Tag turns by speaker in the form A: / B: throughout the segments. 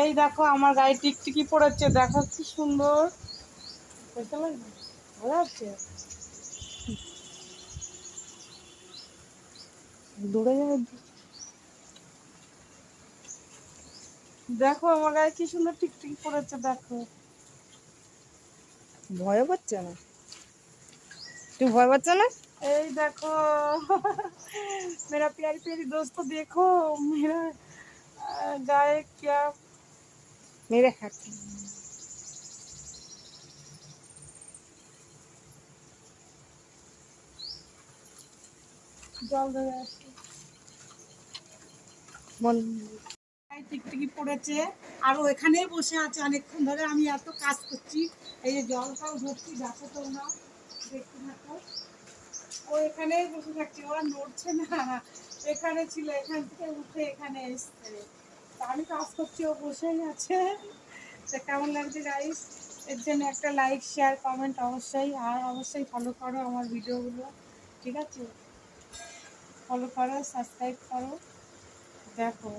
A: এই দেখো আমার গায়ে টিকটিকি পড়েছে দেখো কি সুন্দর দেখতে লাগবে ভালো আছে দূরে যাবে দেখো আমার গায়ে কি সুন্দর টিকটিকি পড়েছে দেখো
B: ভয় পাচ্ছে না তুই ভয় পাচ্ছে না
A: এই দেখো मेरा प्यारी प्यारी दोस्तों देखो मेरा अ, गाय क्या
B: মেরে হাত
A: জল ধরে আসছে।
B: মন
A: টিকটিকি পড়েছে। আর ও এখানেই বসে আছে। অনেকক্ষণ ধরে আমি এত কাজ করছি। এই যে জলটাও ধরছি দেখো তোমরা। দেখতে থাকো। ও এখানেই বসে থাকছে। ওরা নড়ছে না। এখানে ছিল এখান থেকে উঠে এখানে এসছে। আমি কাজ করছি, ও বসেই আছে। তো কেমন লাগছে গাইস এর জন্য একটা লাইক শেয়ার কমেন্ট অবশ্যই, আর অবশ্যই ফলো করো আমার ভিডিওগুলো ঠিক আছে? ফলো করো সাবস্ক্রাইব করো। দেখো,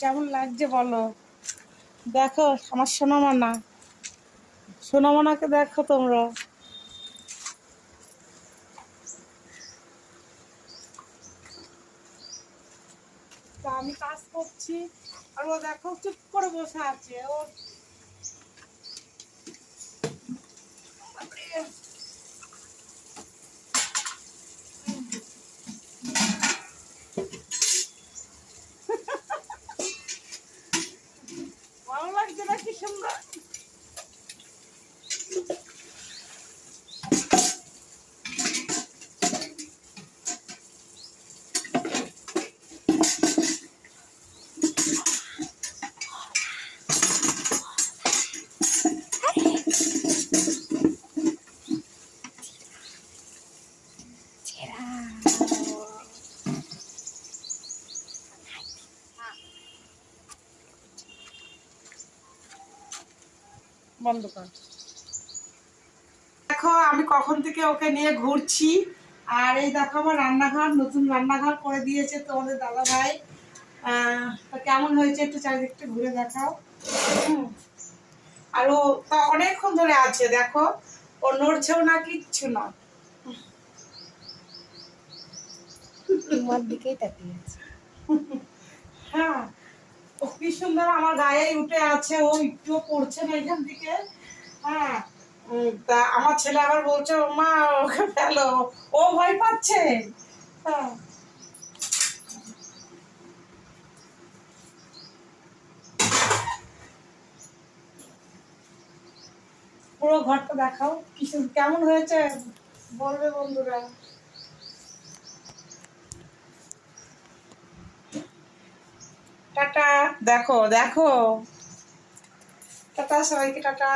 A: কেমন লাগছে বলো? দেখো, আমার সোনামানা। সোনামানাকে দেখো তোমরা। তা আমি কাজ করছি। আর ও দেখো চুপ করে বসে আছে। ও ভালো লাগছে না কি সুন্দর? বন্ধ কর। দেখো আমি কখন থেকে ওকে নিয়ে ঘুরছি। আর এই দেখো আমার রান্নাঘর নতুন রান্নাঘর করে দিয়েছে তোমাদের দাদা ভাই কেমন হয়েছে একটু চারিদিকটা ঘুরে দেখাও। আর ও তা অনেকক্ষণ ধরে আছে দেখো। ও নড়ছেও না কিচ্ছু না
B: তোমার দিকেই তাকিয়ে আছে।
A: হ্যাঁ ও কি সুন্দর আমার গায়ে উঠে আছে, ও পড়ছে না এখান থেকে। হ্যাঁ তা আমার ছেলে আবার বলছে, মা, ওকে ফেলো। ও ভয় পাচ্ছে। হ্যাঁ। পুরো ঘরটা দেখাও, কি সুন্দর কেমন হয়েছে? বলবে বন্ধুরা। টাটা দেখো দেখো। টাটা সবাইকে টাটা।